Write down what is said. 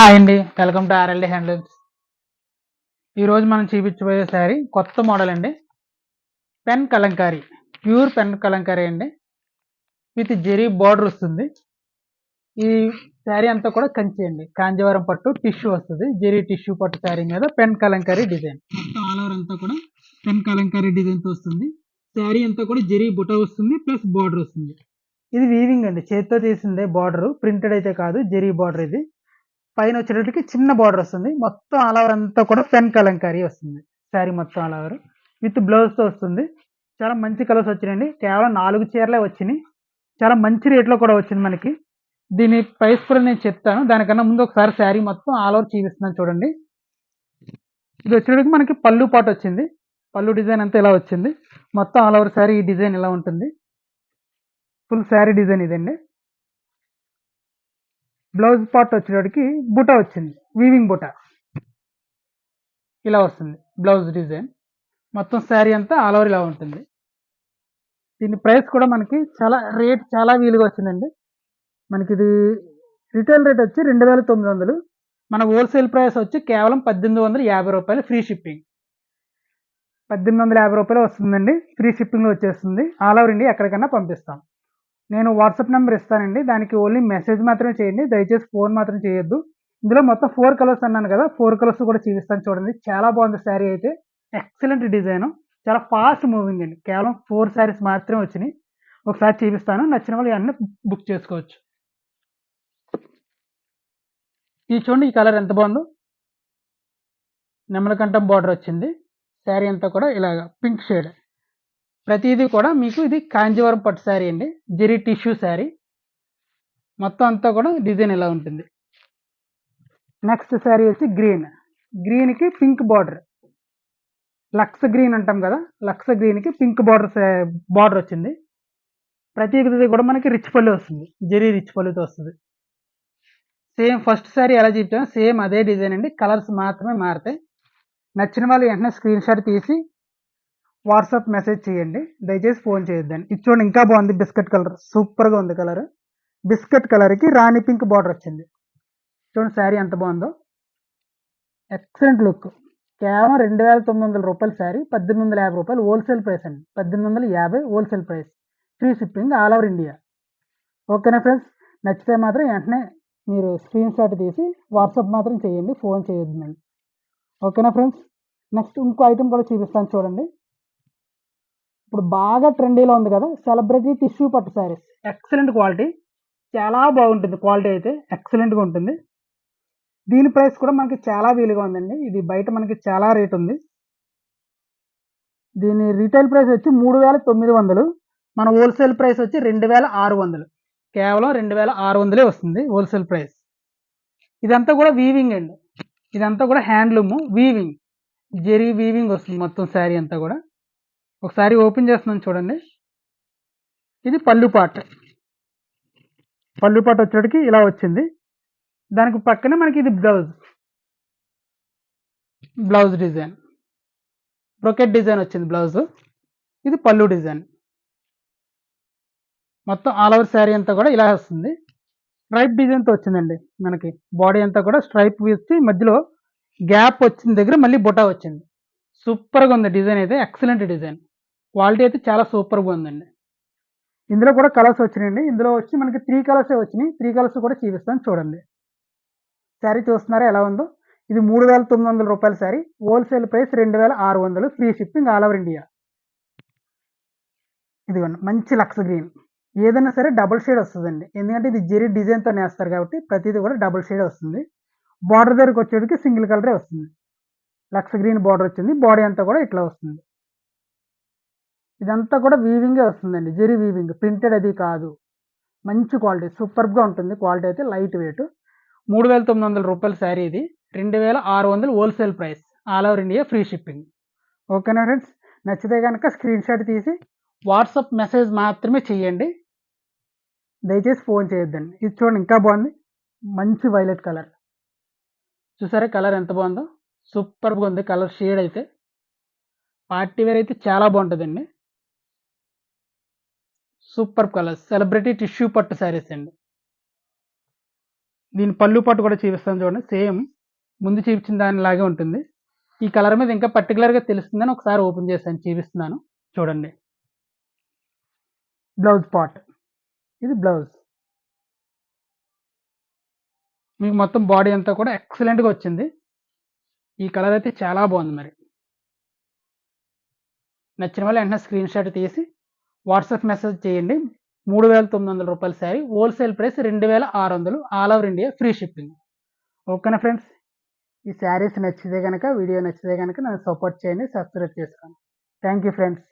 Hi అండి. Welcome to RLD handlooms. ఈరోజు మనం చూపించబోయే శారీ కొత్త మోడల్ అండి. Pen Kalamkari. Pure pen Kalamkari అండి. విత్ జెరీ బార్డర్ వస్తుంది. ఈ శారీ అంతా కూడా కంచి అండి. కాంజీవరం పట్టు టిష్యూ వస్తుంది. జెరీ టిష్యూ పట్టు శారీ మీద పెన్ కలంకారీ డిజైన్. మొత్తం ఆల్ ఓవర్ అంతా కూడా పెన్ కలంకారీ డిజైన్తో వస్తుంది. శారీ అంతా కూడా జెరీ బుట్ట వస్తుంది ప్లస్ బార్డర్ వస్తుంది. ఇది వీవింగ్ అండి. చేతితో తీసిందే బార్డర్. ప్రింటెడ్ అయితే కాదు జెరీ బార్డర్ ఇది. పైన వచ్చేటప్పటికి చిన్న బార్డర్ వస్తుంది. మొత్తం ఆల్ అంతా కూడా పెన్ కలంకారీ వస్తుంది. శారీ మొత్తం ఆల్ విత్ బ్లౌజ్తో వస్తుంది. చాలా మంచి కలర్స్ వచ్చినాయండి. కేవలం నాలుగు చీరలే వచ్చినాయి. చాలా మంచి రేట్లో కూడా వచ్చింది మనకి. దీని ప్రైస్ కూడా నేను చెప్తాను. దానికన్నా ముందు ఒకసారి శారీ మొత్తం ఆల్ ఓవర్ చూపిస్తున్నాను చూడండి. ఇది వచ్చేటప్పటికి మనకి పళ్ళు పాటు వచ్చింది. పళ్ళు డిజైన్ అంతా ఇలా వచ్చింది. మొత్తం ఆల్ ఓవర్ శారీ ఈ డిజైన్ ఇలా ఉంటుంది. ఫుల్ శారీ డిజైన్ ఇదండి. బ్లౌజ్ పార్ట్ వచ్చేటప్పటికి బుట వచ్చింది వీవింగ్ బుట. ఇలా వస్తుంది బ్లౌజ్ డిజైన్. మొత్తం శారీ అంతా ఆల్ ఓవర్ ఇలా ఉంటుంది. దీని ప్రైస్ కూడా మనకి చాలా రేట్ చాలా వీలుగా వచ్చిందండి. మనకి ఇది రిటైల్ రేట్ వచ్చి రెండు వేల తొమ్మిది వందలు. మన హోల్సేల్ ప్రైస్ వచ్చి కేవలం పద్దెనిమిది వందల యాభై రూపాయలు ఫ్రీ షిప్పింగ్ పద్దెనిమిది వందల యాభై రూపాయలు వస్తుందండి ఫ్రీ షిప్పింగ్లో వచ్చేస్తుంది. ఆల్ ఓవర్ ఇండియా ఎక్కడికైనా పంపిస్తాం. నేను వాట్సాప్ నెంబర్ ఇస్తానండి. దానికి ఓన్లీ మెసేజ్ మాత్రమే చేయండి. దయచేసి ఫోన్ మాత్రం చేయొద్దు. ఇందులో మొత్తం ఫోర్ కలర్స్ అన్నాను కదా ఫోర్ కలర్స్ కూడా చూపిస్తాను చూడండి. చాలా బాగుంది శారీ అయితే. Excellent design. చాలా ఫాస్ట్ మూవింగ్ అండి. కేవలం ఫోర్ శారీస్ మాత్రమే వచ్చినాయి. ఒకసారి చూపిస్తాను. నచ్చిన వాళ్ళు ఇవన్నీ బుక్ చేసుకోవచ్చు. ఇది చూడండి ఈ కలర్ ఎంత బాగుందో. నెమలకంఠం బార్డర్ వచ్చింది. శారీ అంతా కూడా ఇలాగ పింక్ షేడ్. ప్రతిదీ కూడా మీకు ఇది కాంజీవరం పట్టు శారీ అండి. జెరీ టిష్యూ శారీ. మొత్తం అంతా కూడా డిజైన్ ఇలా ఉంటుంది? నెక్స్ట్ శారీ వచ్చి గ్రీన్. గ్రీన్కి పింక్ బార్డర్. లక్స్ గ్రీన్ అంటాం కదా లక్స్ గ్రీన్కి పింక్ బార్డర్ బార్డర్ వచ్చింది. ప్రతిది కూడా మనకి రిచ్ పళ్ళు వస్తుంది. జెరీ రిచ్ పళ్ళుతో వస్తుంది. సేమ్ ఫస్ట్ శారీ ఎలా చెప్పామో సేమ్ అదే డిజైన్ అండి. కలర్స్ మాత్రమే మారుతాయి. నచ్చిన వాళ్ళు వెంటనే స్క్రీన్ షాట్ తీసి వాట్సాప్ మెసేజ్ చేయండి. దయచేసి ఫోన్ చేయొద్దండి. ఇది చూడండి ఇంకా బాగుంది. Biscuit colour. సూపర్గా ఉంది కలర్. బిస్కెట్ కలర్కి రాణి పింక్ బార్డర్ వచ్చింది. చూడండి శారీ ఎంత బాగుందో. ఎక్సలెంట్ లుక్ కేవలం రెండు వేల తొమ్మిది వందల రూపాయల శారీ పద్దెనిమిది వందల యాభై రూపాయలు హోల్సేల్ ప్రైస్ అండి. పద్దెనిమిది వందల యాభై wholesale price free shipping all over India ఓకేనా ఫ్రెండ్స్ నచ్చితే మాత్రం వెంటనే మీరు స్క్రీన్ షాట్ తీసి వాట్సాప్ మాత్రం చేయండి. ఫోన్ చేయొద్దండి ఓకేనా ఫ్రెండ్స్ నెక్స్ట్ ఇంకో ఐటెం కూడా చూపిస్తాను చూడండి. ఇప్పుడు బాగా ట్రెండీలో ఉంది కదా సెలబ్రిటీ టిష్యూ పట్టు శారీస్ ఎక్సలెంట్ క్వాలిటీ చాలా బాగుంటుంది క్వాలిటీ అయితే ఎక్సలెంట్గా ఉంటుంది. దీని ప్రైస్ కూడా మనకి చాలా వీలుగా ఉందండి. ఇది బయట మనకి చాలా రేట్ ఉంది. దీని రీటైల్ ప్రైస్ వచ్చి మూడు వేల తొమ్మిది వందలు. మన హోల్సేల్ ప్రైస్ వచ్చి రెండు వేల ఆరు వందలు. కేవలం రెండు వేల ఆరు వందలే వస్తుంది హోల్సేల్ ప్రైస్ ఇదంతా కూడా వీవింగ్ అండి. ఇదంతా కూడా హ్యాండ్లూము వీవింగ్ జెరీ వీవింగ్ వస్తుంది మొత్తం శారీ అంతా కూడా. ఒకసారి ఓపెన్ చేస్తున్నాను చూడండి. ఇది పళ్ళు పాట. పళ్ళు పాట వచ్చేటికి ఇలా వచ్చింది. దానికి పక్కనే మనకి ఇది blouse. Blouse design. Brocade design వచ్చింది బ్లౌజ్. ఇది పళ్ళు డిజైన్. మొత్తం ఆల్ ఓవర్ శారీ అంతా కూడా ఇలా వస్తుంది. స్ట్రైప్ డిజైన్తో వచ్చిందండి మనకి. బాడీ అంతా కూడా స్ట్రైప్ వచ్చి మధ్యలో గ్యాప్ వచ్చిన దగ్గర మళ్ళీ బుటా వచ్చింది. సూపర్గా ఉంది డిజైన్ అయితే. Excellent design. క్వాలిటీ అయితే చాలా సూపర్గా ఉందండి. ఇందులో కూడా కలర్స్ వచ్చినాయండి. ఇందులో వచ్చి మనకి త్రీ కలర్సే వచ్చినాయి. త్రీ కలర్స్ కూడా చూపిస్తాను చూడండి. శారీ చూస్తున్నారా? ఎలా ఉందో? ఇది మూడు వేల తొమ్మిది వందల రూపాయల శారీ. హోల్సేల్ ప్రైస్ రెండు వేల ఆరు వందలు. Free shipping all over India. ఇదిగోండి. మంచి లక్స్ గ్రీన్. ఏదైనా సరే డబుల్ షేడ్ వస్తుందండి. ఎందుకంటే ఇది జెరీ డిజైన్తో నేస్తారు కాబట్టి ప్రతిదీ కూడా డబుల్ షేడ్ వస్తుంది. బార్డర్ దగ్గరకు వచ్చేటికి సింగిల్ కలరే వస్తుంది. లక్స్ గ్రీన్ బార్డర్ వచ్చింది. బాడీ అంతా కూడా ఇట్లా వస్తుంది. ఇదంతా కూడా వీవింగే వస్తుందండి. జెరీ వీవింగ్ ప్రింటెడ్ అది కాదు. మంచి క్వాలిటీ సూపర్గా ఉంటుంది. క్వాలిటీ అయితే లైట్ వెయిట్ మూడు వేల తొమ్మిది వందల రూపాయల శారీ ఇది. రెండు వేల ఆరు వందలు wholesale price all over India free shipping ఓకేనా ఫ్రెండ్స్ నచ్చితే కనుక స్క్రీన్ షాట్ తీసి వాట్సాప్ మెసేజ్ మాత్రమే చేయండి దయచేసి ఫోన్ చేయొద్దండి. ఇది చూడండి ఇంకా బాగుంది. మంచి వైలెట్ కలర్ చూసారా కలర్ ఎంత బాగుందో? సూపర్గా ఉంది. కలర్ షేడ్ అయితే. పార్టీ వేర్ అయితే చాలా బాగుంటుందండి. Super colour. సెలబ్రిటీ టిష్యూ పట్టు శారీస్ అండి. దీని పళ్ళు పట్టు కూడా చూపిస్తాను చూడండి. సేమ్ ముందు చూపించిన దానిలాగే ఉంటుంది. ఈ కలర్ మీద ఇంకా పర్టికులర్గా తెలుస్తుందని ఒకసారి ఓపెన్ చేశాను చూపిస్తున్నాను. చూడండి. బ్లౌజ్ పార్ట్ ఇది బ్లౌజ్ మీకు మొత్తం బాడీ అంతా కూడా ఎక్సలెంట్గా వచ్చింది. ఈ కలర్ అయితే చాలా బాగుంది మరి. నచ్చిన వాళ్ళు వెంటనే స్క్రీన్ షాట్ తీసి వాట్సాప్ మెసేజ్ చేయండి. మూడు వేల తొమ్మిది వందల రూపాయల శారీ హోల్సేల్ ప్రైస్ రెండు వేల ఆరు వందలు all over India free shipping. ఓకేనా ఫ్రెండ్స్? ఈ శారీస్ నచ్చితే కనుక వీడియో నచ్చితే కనుక నన్ను సపోర్ట్ చేయండి సబ్స్క్రైబ్ చేసుకోండి. Thank you friends.